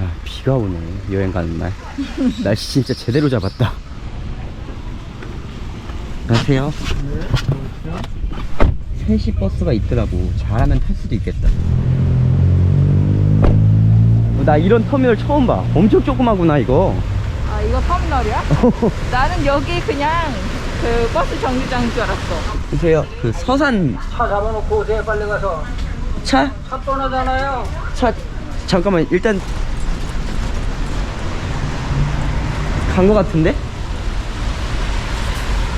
아, 비가 오네. 여행 가는 날. 날씨 진짜 제대로 잡았다. 안녕하세요. 3시 버스가 있더라고. 잘하면 탈 수도 있겠다. 어, 나 이런 터미널 처음 봐. 엄청 조그마구나 이거. 아 이거 터미널이야? 나는 여기 그냥 그 버스 정류장인 줄 알았어. 보세요. 그 서산 차 잡아놓고 오세요 빨리 가서 차? 차 떠나잖아요. 차 잠깐만. 일단 간 거 같은데?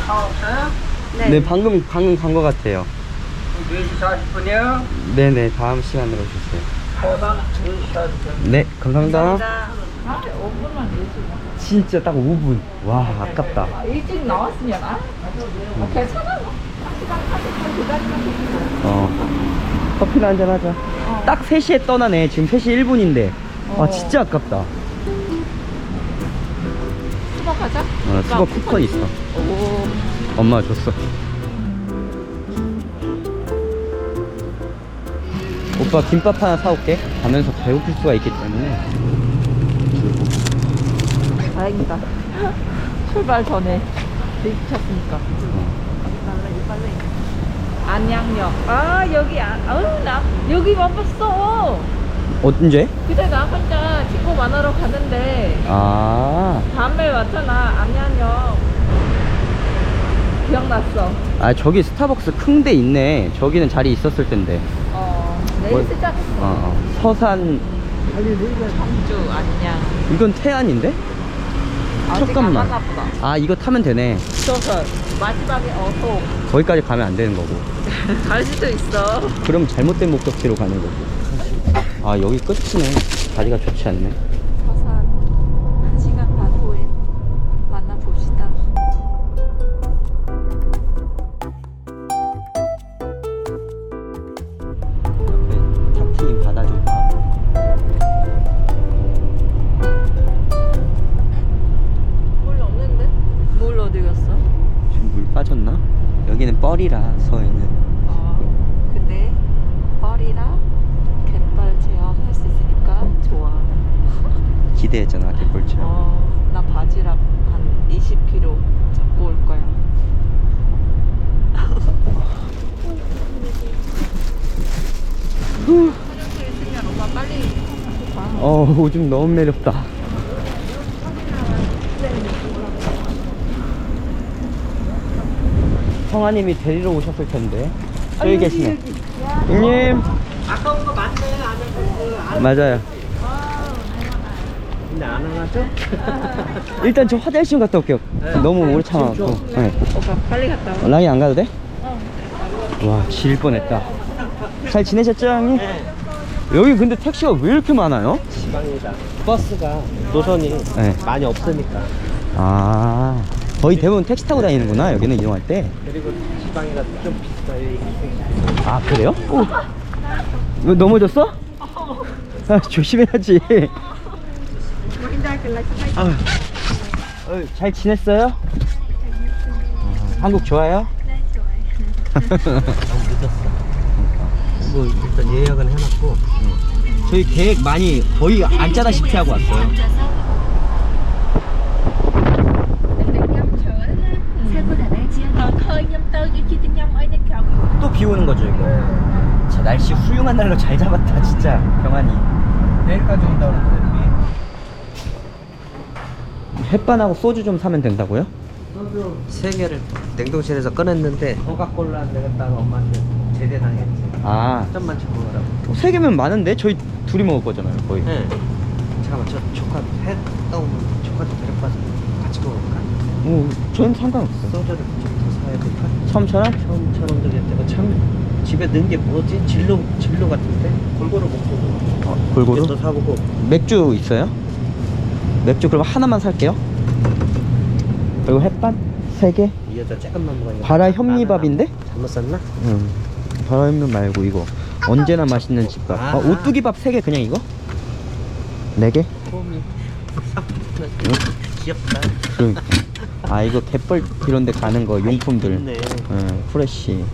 차 없어요? 네, 방금 방금 간 거 같아요 4시 40분이요 네네 다음 시간으로 주세요 2시 40분 네 감사합니다 아, 5분만 일찍. 진짜 딱 5분 와 아깝다 아, 일찍 나왔으면 아? 아 괜찮아. 시간 40분 기다리면 되지. 어 커피나 한잔 하자 딱 3시에 떠나네 지금 3시 1분인데 아 어. 진짜 아깝다 수박 가자. 어, 수박 쿠폰 있어 오. 엄마가 줬어 오빠 김밥 하나 사올게 가면서 배고플 수가 있기 때문에 다행이다. 출발 전에 들이쳤으니까. 안양역. 아 여기 안. 아우 나 여기 와봤어. 언제? 그때 나 혼자 친구 만나러 갔는데 아, 밤에 왔잖아 안양역. 기억났어. 아 저기 스타벅스 큰 데 있네 저기는 자리 있었을 텐데 어 내일 뭘- 시작했어. 어, 어. 서산 광주 안양. 이건 태안인데? 아직 잠깐만. 아 이거 타면 되네 저서 마지막에 어서 거기까지 가면 안 되는 거고 갈 수도 있어. 그럼 잘못된 목적지로 가는 거고 아 여기 끝이네. 자리가 좋지 않네 오줌 너무 매렵다 성아님이 데리러 오셨을 텐데 저기 계시네 형님 아까운 거 맞네 안 해도 맞아요 근데 안 하죠? 일단 저 화장실 좀 갔다 올게요 너무 오래 참아갖고 네. 오빠 빨리 갔다 와. 랑이 안 가도 돼? 와, 질 뻔했다. 잘 지내셨죠, 형님? 여기 근데 택시가 왜 이렇게 많아요? 지방이다 버스가 노선이 네. 많이 없으니까 아, 거의 대부분 택시 타고 다니는구나, 여기는 이동할 때. 그리고 지방이가 좀 비싸요 아, 그래요? 오. 너 넘어졌어? 아, 조심해야지. 아, 어, 잘 지냈어요? 어, 한국 좋아요? 너무 늦었어 뭐 일단 예약은 해놨고 저희 계획 많이 거의 안 짜다시피 하고 왔어요. 또 비 오는 거죠, 이거. 자, 날씨 훌륭한 날로 잘 잡았다, 진짜. 병환이. 내일까지 온다고 그러는데 햇반하고 소주 좀 사면 된다고요? 세 개를 냉동실에서 꺼냈는데 코카콜라 내겠다가 엄마한테 제대 당했지 아, 좀만 쳐 먹으라고 세 개면 많은데? 저희 둘이 먹을 거잖아요, 거의. 네. 잠깐만 저 조카 해 떠오면 조카 좀 데려가서 같이 먹을까? 오, 전 상관없어요. 소주를 좀더 사야 될까? 처음처럼? 처음처럼 되겠다고 참 집에 넣은 게 뭐지? 진로 진로 같은데 골고루 먹고 어, 골고루? 또 사보고 맥주 있어요? 맥주 그럼 하나만 살게요. 그리고 햇반? 세 개? 이 여자 조금만 먹어요. 바라 현미밥인데? 잘못 샀나? 응. 바람면 말고 이거 언제나 맛있는 집밥. 아, 아. 오뚜기밥 세개 그냥 이거? 네 개? 폼이 귀엽다. 그러니까. 아 이거 갯벌 이런 데 가는 거 용품들. 있네. 응, 프레쉬.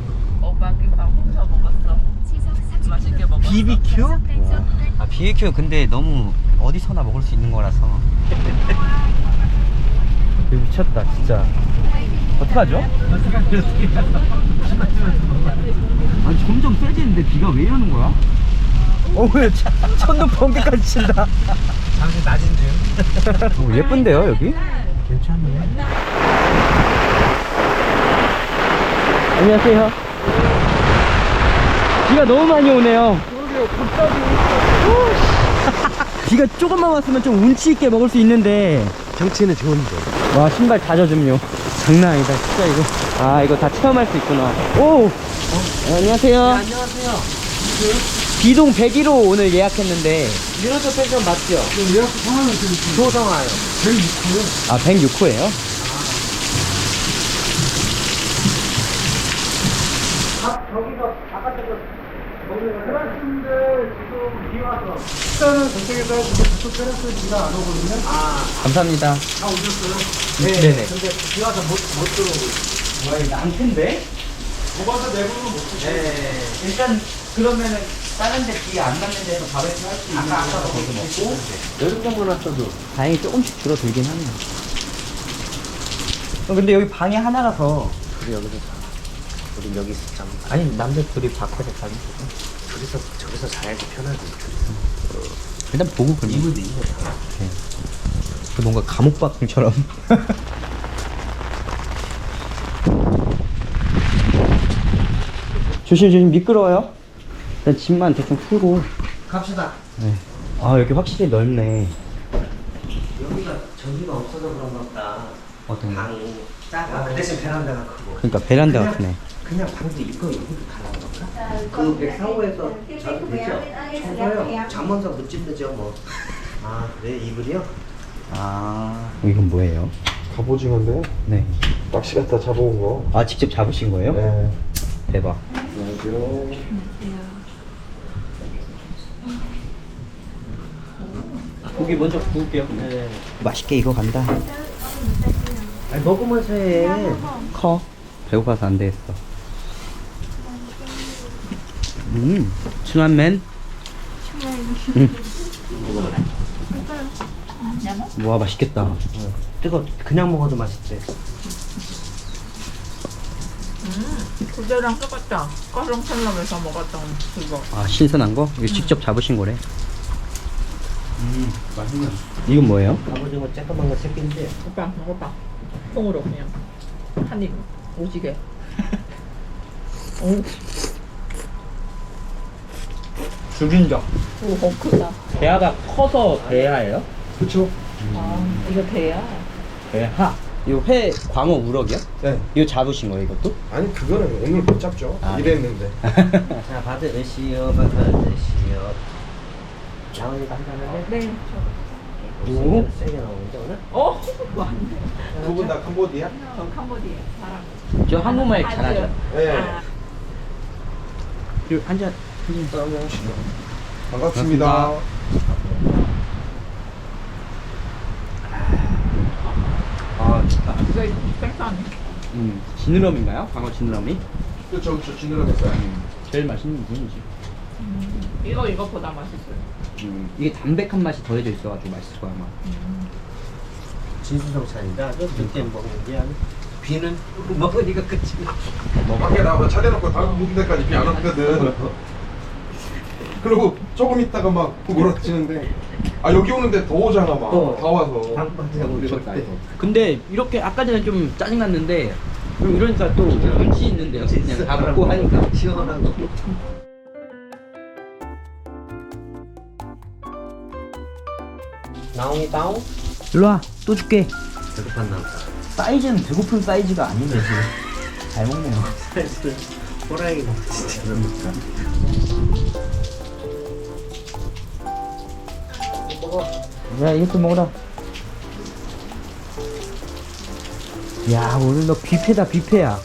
오빠 김밥 혼자 먹었어. 맛있게 먹었어. BBQ? 아 BBQ 근데 너무 어디서나 먹을 수 있는 거라서 미쳤다 진짜 어떡하죠? 점점 세지는데 비가 왜 이러는 거야? 어왜 천둥 번개까지 친다 잠시 낮은 중. 오, 예쁜데요 여기? 괜찮네. 안녕하세요 비가 너무 많이 오네요 비가 조금만 왔으면 좀 운치 있게 먹을 수 있는데 정치는 좋은데. 와 신발 다 젖음요 장난 아니다 진짜 이거 아 이거 다 체험할 수 있구나 오 어, 안녕하세요 안녕하세요. 비동 101호 오늘 예약했는데 미러저 펜션 맞죠? 예약 상황은 지금 조성아요. 아 106호예요? 일단은 저쪽에서 계속 테라스 비가 안 오거든요. 아, 감사합니다 다 오셨어요? 네. 네네. 근데 비 와서 못, 못 들어오고. 와 이거 난텐데? 오바서 내부는 못. 네 일단 그러면은 다른 데비안 맞는 데서 바베큐 할수 있는 아까 아까 데서 거기 먹고 여름 정도 났어도. 다행히 조금씩 줄어들긴 하네요 어, 근데 여기 방이 하나라서 우리 여기서 자. 우리 여기서 잠. 아니 남들 둘이 밖에서 자기 둘이서 저기서 자야지 편하지. 둘이서. 일단 보고 그러면 이불도 있네. 그 뭔가 감옥방처럼 조심 조심 미끄러워요 일단 짐만 대충 풀고 갑시다. 네. 아 여기 확실히 넓네 여기가 전기가 없어서 그런가 보다. 어떤 거? 방이 작아. 그 대신 베란다가 크고. 그러니까 베란다 같네 그냥 방도 이거 여기도 달라는 건가? 그 백상호에서 저 되죠? 청소요. 잠원서 못 찝는죠 뭐. 아 그래 이불이요? 아 이건 뭐예요? 갑오징어인데요? 네. 낚시 갔다 잡아온 거. 아 직접 잡으신 거예요? 네. 대박 안녕하세요. 고기 먼저 구울게요 네. 맛있게 익어간다 아니 먹으면서 해. 커 배고파서 안 되겠어 음 숭한맨 음. 와 맛있겠다 뜨거 그냥 먹어도 맛있대. 그제랑 똑같다. 까롱텔럼에서 먹었던 그거. 아 신선한 거? 이거 직접 잡으신 거래 음 맛있네 이건 뭐예요? 갑오징어 쬐끄만 거 새끼인데 오빠 먹어봐. 통으로 그냥 한 입 오지게. 오, 죽인적 오, 크다. 대하가 커서 대하예요? 그쵸? 아, 이거 배야. 대하 이거 회 광어 우럭이요? 네. 이거 잡으신 거예요 이것도? 아니, 그거는 오늘 못 잡죠. 아, 네. 이랬는데. 자 받으시오 받으시오. 나은이가 한잔 할래? 네. 오. 세게, 세게 나오는데 오늘? 어, 맞네. 두분 다 캄보디아? 저 캄보디아 사람. 저 한국말 잘하죠? 네. 아, 그리 고 한잔 싸우시죠. 반갑습니다. 아 이거 생선. 음 지느러미인가요? 광어 지느러미? 그쵸, 저 지느러미어요 제일 맛있는 부분이지 이거 이거보다 맛있어요. 음, 이게 담백한 맛이 더해져 있어가지고 맛있을 거야 아마 진수성찬이다. 좀 늦게 먹는 게 아니. 비는 먹으니까 끝이. 뭐 밖에 나가서 차 대놓고 다음 묵은 데까지 비안 왔거든. 그리고 조금 있다가 막 구부러지는데 아 여기 오는데 더 오잖아 막. 어. 다 와서. 미쳤다 이거 근데 이렇게 아까 전에 좀 짜증났는데 그럼 이러니까 또 눈치 있는데요. 그냥 다 먹고 하니까. 시원한 거. 나옹이 다운? 일로 와. 또 줄게. 배고팠나 보다. 사이즈는 배고픈 사이즈가 아닌데 지금. 잘 먹네요. 사이즈 호랑이 먹지 야 이것도 먹어라. 야 오늘 너 뷔페다 뷔페야.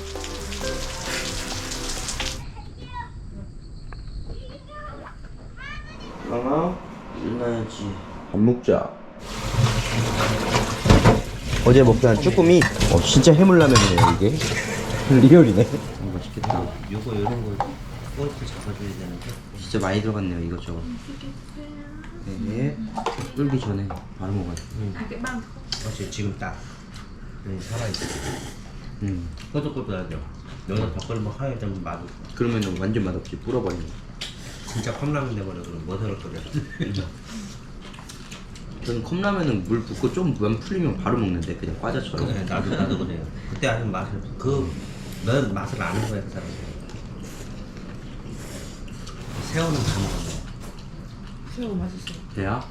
하나 일어나야지. 밥 먹자. 어제 먹던 쭈꾸미. 어 진짜 해물라면이네요 이게. 리얼이네. 맛있겠다. 요거 이런 거 포인트 잡아줘야 되는데. 진짜 많이 들어갔네요 이것저것 네. 끓기 전에 바로 먹어요. 어째 지금 딱 네, 살아있어. 음. 끄덕끄덕하죠. 여기서 덮어를 뭐 하얘 좀 맛없어. 그러면 완전 맛없지. 불어버리는 거. 진짜 컵라면 돼버려 그럼 뭐 먹을 거냐. 저는 컵라면은 물 붓고 좀면 풀리면 바로 먹는데 그냥 과자처럼. 그래 나도 나도 그래요. 그때 아니면 맛을 그넌 맛을 아는 거야 그 사람. 새우는 다 먹어. 새우 맛있어. 돼야?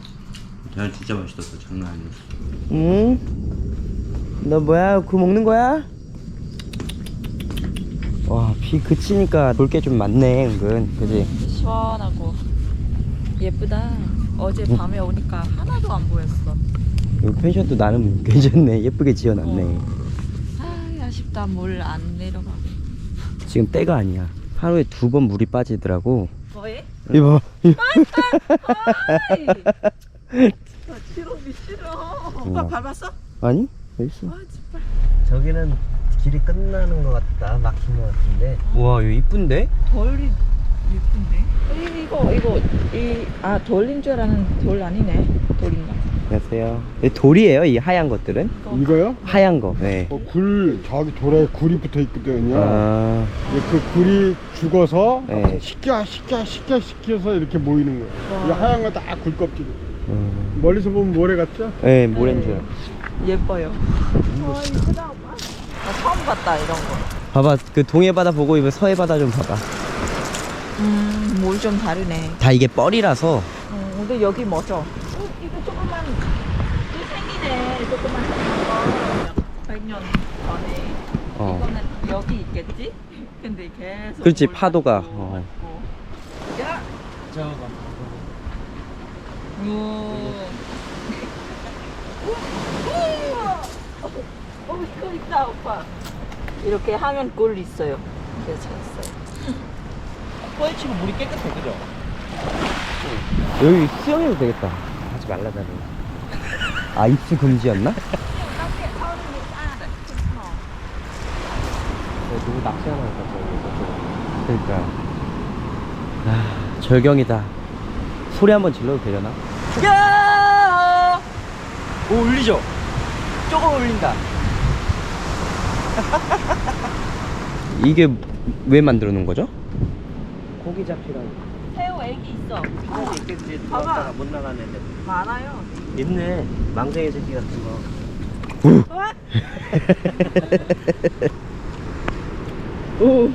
대한 진짜 맛있었어. 장난 아니었어. 응? 너 뭐야? 그 먹는 거야? 와, 비 그치니까 볼 게 좀 많네, 은근. 그지? 시원하고 예쁘다. 어제 밤에 오니까 하나도 안 보였어. 이 펜션도 나름 괜찮네. 예쁘게 지어놨네. 아 아쉽다 물 안 내려가. 지금 때가 아니야. 하루에 두 번 물이 빠지더라고. 뭐해? 이봐. 아이! 나 싫어 싫어. 오빠 어. 밟았어? 아니? 어딨어? 아 진짜. 저기는 길이 끝나는 것 같다. 막힌 것 같은데. 와, 이거 이쁜데? 돌이 예쁜데? 이, 이거 이거 이 아 돌인 줄 알았는 돌 아니네. 돌인가? 안녕하세요. 이 돌이에요, 이 하얀 것들은? 이거요? 하얀 거. 네. 어, 굴 저기 돌에 굴이 붙어 있거든요. 아, 이제 그 굴이 죽어서 네. 식겨 식겨 식겨 식혀서 이렇게 모이는 거예요. 이 하얀 거 다 굴 껍질. 음. 멀리서 보면 모래 같죠? 네, 모래인 줄. 알았어. 예뻐요. 와 이쁘다 오빠. 나 처음 봤다 이런 거. 봐봐, 그 동해 바다 보고 이번 서해 바다 좀 봐봐. 음물 좀 다르네. 다 이게 뻘이라서 어, 근데 여기 뭐죠? 어, 이거 조금만 또 생기네. 조금만 거. 100년 전에 어. 이거는 여기 있겠지? 근데 계속 그렇지, 물 파도가, 어. 있고. 야! 우. 어, 꿀 있다 오빠. 이렇게 하면 꿀 있어요. 그래서 찾았어요. 꼬치고 물이 깨끗해 그죠? 여기 수영해도 되겠다. 하지 말라잖아. 아, 입수 금지였나? 누구 낚시하나 했어 그러니까. 아, 절경이다. 소리 한번 질러도 되려나? 야! 오, 울리죠? 조금 울린다. 이게 왜 만들어 놓은 거죠? 고기 잡히라고. 새우 애기 있어. 사람이 있겠지. 봐봐. 못 나가는 애들. 많아요. 있네. 망둥이 새끼 같은 거. 오.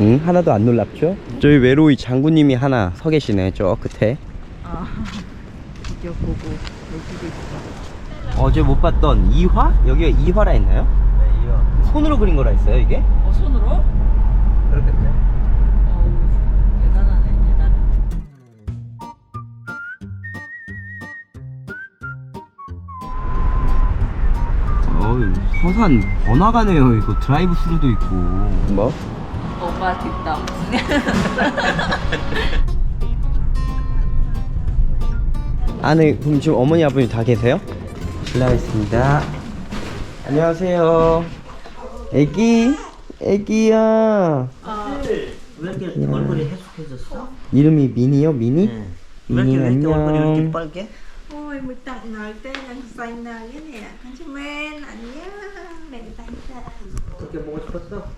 응, 하나도 안 놀랍죠? 저희 외로이 장군님이 하나 서 계시네, 저 끝에. 아, 이거 보고 여기도 있어. 어제 못 봤던 이화? 여기가 이화라 했나요? 네, 이어. 손으로 그린 거라 했어요, 이게? 어, 손으로? 어이, 서산 번화가네요. 이거 드라이브 스루도 있고. 뭐? 오빠 뒷담. 안에 그럼 지금 어머니 아버님 다 계세요? 실례하겠습니다. 안녕하세요. 애기, 애기야. 왜 이렇게 얼굴이 해숙해졌어? 이름이 미니요, 미니? 응. 왜 이렇게, 미니 왜 이렇게 얼굴이 이렇게. 빨개? Ôi, mình tặng nói tên anh xanh nào cái nè Anh cho men, anh nhá Mẹ tặng ra 그렇게 보고 싶었어?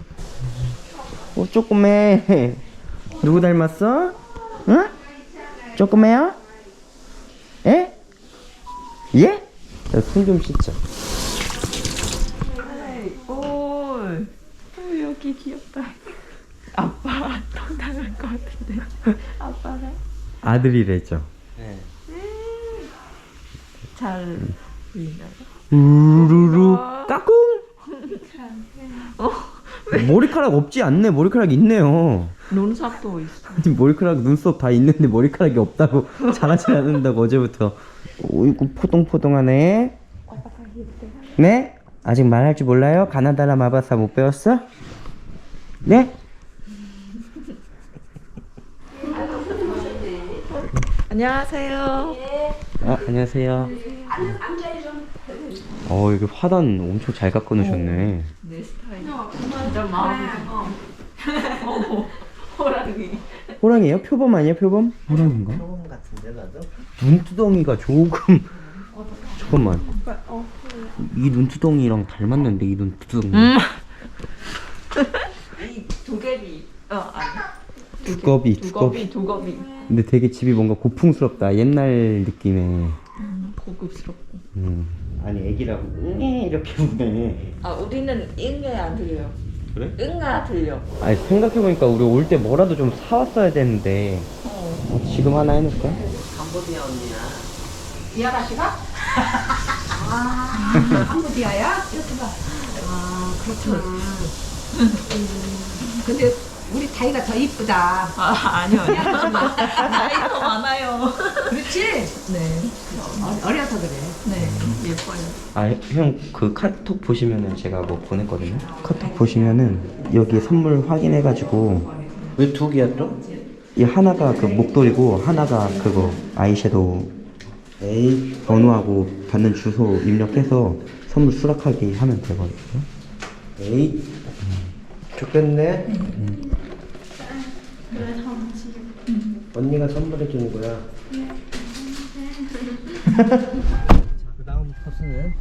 어, 조그매. 누구 닮았어? 응? 조그매요? 에? 예? 손좀 씻자. 오, 오, 여기 귀엽다. 아빠 똥 닮을 것 같은데. 아빠랑 아들이래죠. 네. 잘 보이나요? 우르르 까꿍. 머리카락 없지 않네. 머리카락 있네요. 눈썹도 있어. 아니, 머리카락 눈썹 다 있는데 머리카락이 없다고 잘하지 않는다고 어제부터. 오이구 포동포동하네. 네? 아직 말할 줄 몰라요? 가나다라 마바사 못 배웠어? 네? 안녕하세요. 아, 안녕하세요. 어, 여기 화단 엄청 잘 깎아 놓으셨네. 내 스타일. 진짜 들어. 어머, 호랑이. 호랑이에요? 표범 아니에요? 표범? 호랑인가? 소금 같은데 나도? 눈두덩이가 조금 잠깐만 이 눈두덩이랑 닮았는데 이 눈두덩이 이 도깨비. 어 아니. 두꺼비 두꺼비 두꺼비 두꺼비. 근데 되게 집이 뭔가 고풍스럽다 옛날 느낌의 고급스럽고. 음. 아니 애기라고 응애 이렇게 우네 아 우리는 응애 안 들려. 그래? 응아 들려. 아니 생각해보니까 우리 올 때 뭐라도 좀 사왔어야 되는데 어. 어, 지금 하나 해놓을까? 캄보디아 언니야. 디아라시가? 아, 캄보디아야? 아, 그렇구나. 근데 우리 다이가 더 이쁘다. 아 아니요 아니요. 나이 더 많아요. 그렇지? 네. 어, 어려서 그래. 네 예뻐요. 아 형 그 카톡 보시면은 제가 뭐 보냈거든요 카톡 보시면은 여기 선물 확인해가지고 왜 두 개야 또? 이 하나가 그 목도리고 하나가 그거 아이섀도우 에이, 번호하고 받는 주소 입력해서 선물 수락하기 하면 되거든요 에이. 좋겠네. 언니가 선물해 주는 거야. 자, 그 다음 코스는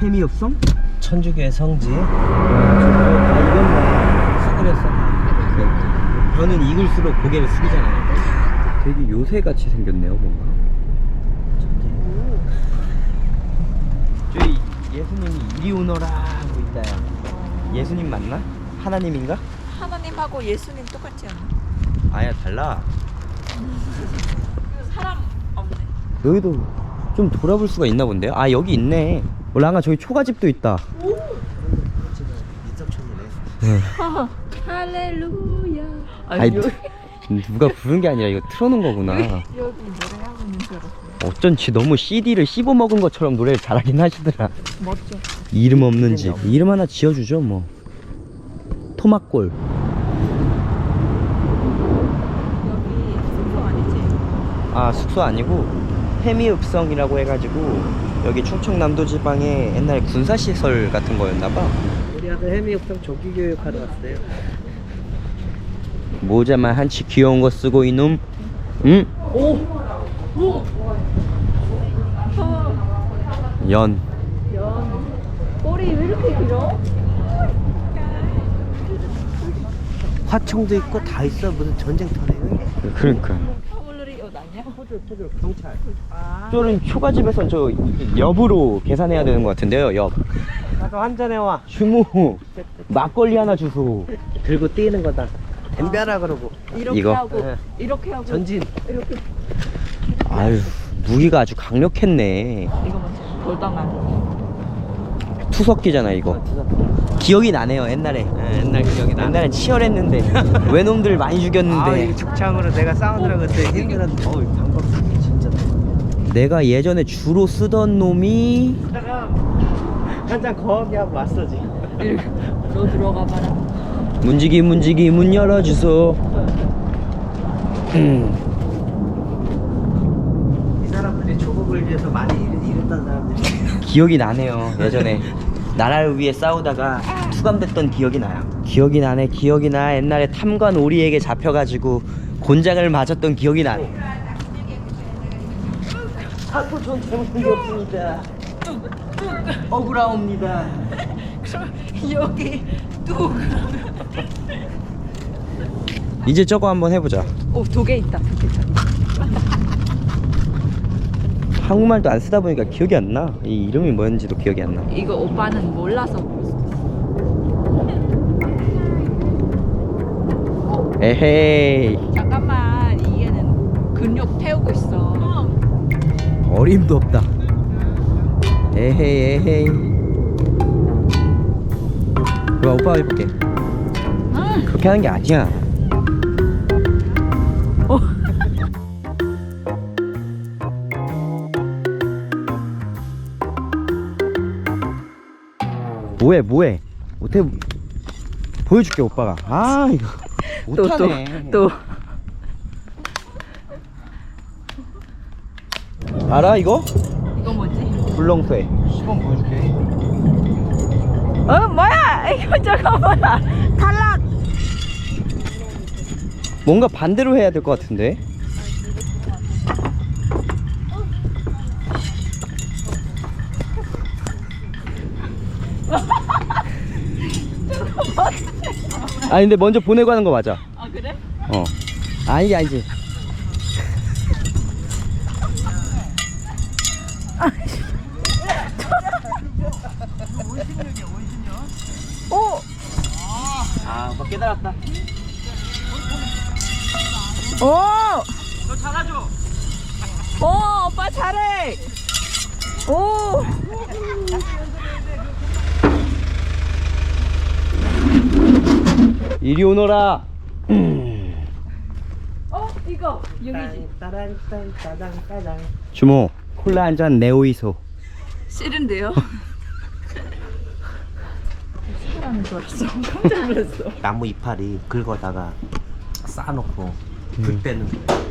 해미업성? 천주교의 성지. 다 이겼네. 수그렸어. 네. 저는 익을수록 고개를 숙이잖아요 되게 요새같이 생겼네요 뭔가 저희 예수님이 이리 오너라 하고 있다요 예수님 맞나? 하나님인가? 하나님하고 예수님 똑같지 않나? 아야 달라 사람 없네. 여기도 좀 돌아볼 수가 있나 본데요? 아 여기 있네 어, 랑아 저기 초가집도 있다 할렐루야. 아니 누가 부른 게 아니라 이거 틀어놓은 거구나 여기 노래하고 있는 줄 알았어요. 어쩐지 너무 CD를 씹어 먹은 것처럼 노래를 잘하긴 하시더라 멋져. 이름 없는 집 이름 하나 지어주죠 뭐 토막골 여기 숙소 아니지? 아 숙소 아니고 해미읍성이라고 해가지고 여기 충청남도 지방에 옛날 군사시설 같은 거였나봐 우리 아들 해미역성 조기교육하러 왔어요. 모자만 한치 귀여운 거 쓰고 이놈 응? 연 꼬리 왜 이렇게 길어? 화총도 있고 다 있어. 무슨 전쟁터래요? 그러니까 포졸, 포졸, 경찰. 아. 쫄은 초가집에선 저 엽으로 계산해야 되는 것 같은데요 엽 가서 한잔 해 와. 휴무 막걸리 하나 주소 들고 뛰는 거다. 덤벼라 그러고. 이렇게 이거? 하고 네. 이렇게 하고 전진. 이렇게 아유 무기가 아주 강력했네 이거 먼저 돌당한. 투석기잖아 이거 기억이 나네요 옛날에 옛날 기억이 나. 옛날엔 치열했는데 외놈들 많이 아, 죽였는데 이거 죽창으로 내가 사운드라 그때 힘들었는데. 어우, 방법 진짜. 내가 예전에 주로 쓰던 놈이 한잔 거하게 하고 왔어 지금. 너 들어가 봐라. 문지기 문지기 문 열어주소 음. 이 사람들이 조국을 위해서 많이 일, 이뤘던 사람들이. 기억이 나네요 예전에 나라를 위해 싸우다가 투감됐던 기억이 나요 기억이 나네 기억이 나 옛날에 탐관 오리에게 잡혀가지고 곤장을 맞았던 기억이 나 하도 전 잘못한 게 없습니다 억울하옵니다 여기 뚝. 이제 저거 한번 해보자 오두 개 있다. 두 개. 있다. 한국말도 안 쓰다 보니까 기억이 안 나 이 이름이 뭐였는지도 기억이 안 나. 이거 오빠는 몰라서. 에헤이. 잠깐만 이게는 근육 태우고 있어. 어림도 없다. 에헤이 에헤이. 그럼 오빠가 해볼게. 그렇게 하는 게 아니야 뭐해 뭐해 못해 보여줄게 오빠가 아 이거 못하네 또. 알아 이거? 이거 뭐지? 불렁쇠 시범 보여줄게. 어 뭐야? 이거 저거 뭐야? 탈락. 뭔가 반대로 해야 될 것 같은데 아 근데 먼저 보내고 하는 거 맞아. 아 그래? 어. 아니지 아니지. 오! 아, 오빠 깨달았다. 오! 너 잘하죠? 오, 오빠 잘해! 오! 이리 오너라. 어, 이거 여기지. 주모, 콜라 한 잔 네오이소. 싫은데요? 싫어하는 줄 알았어. 깜짝 놀랐어. 나무 이파리 긁어다가 쌓아놓고 불 빼는 거.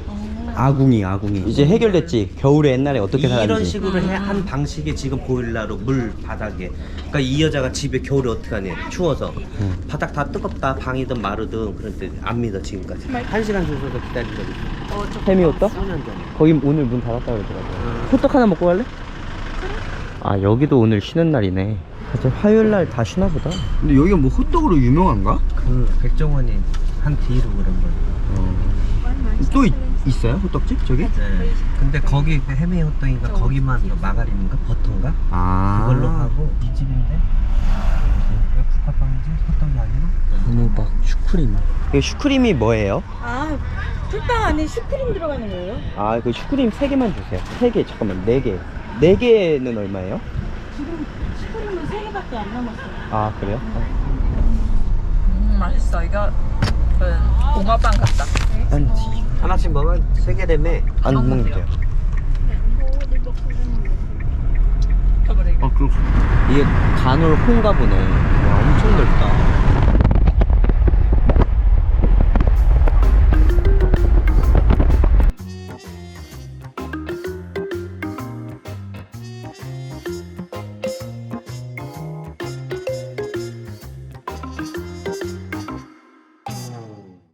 아궁이, 아궁이. 이제 해결됐지. 겨울에 옛날에 어떻게 이런 살았는지. 식으로 해, 한 방식이 지금 보일러로 물 바닥에 그러니까 이 여자가 집에 겨울에 어떻게 하니 추워서 바닥 다 뜨겁다 방이든 마르든 때안 믿어 지금까지 한 시간 정도 기다린 적 있어 햄이? 4년 전에 거기 오늘 문 닫았다 그러더라고요. 호떡 하나 먹고 갈래? 아 여기도 오늘 쉬는 날이네. 이제 화요일 날 다 쉬나 보다. 근데 여기가 뭐 호떡으로 유명한가? 그 백종원이 한 뒤로 그런 거 또 있, 있어요 호떡집 저기? 네. 근데 거기 그 해메 호떡인가 거기만 그 마가린인가 버터인가 아 그걸로 하고 이 집인데 왜 국화빵이지 호떡이 아니라 단호박 슈크림. 이게 슈크림이 뭐예요? 아, 풀빵 안에 슈크림 들어가는 거예요? 아 그 슈크림 세 개만 주세요. 세개 잠깐만 네 개. 네 개는 얼마예요? 슈크림은 세 개밖에 안 남았어요. 아 그래요? 음, 맛있어. 이거 그 붕어빵 같다. 안, 하나씩 먹어 세개 되매 안 먹는데요. 아 그. 이게 간홀 홍가 보네. 와 엄청 넓다.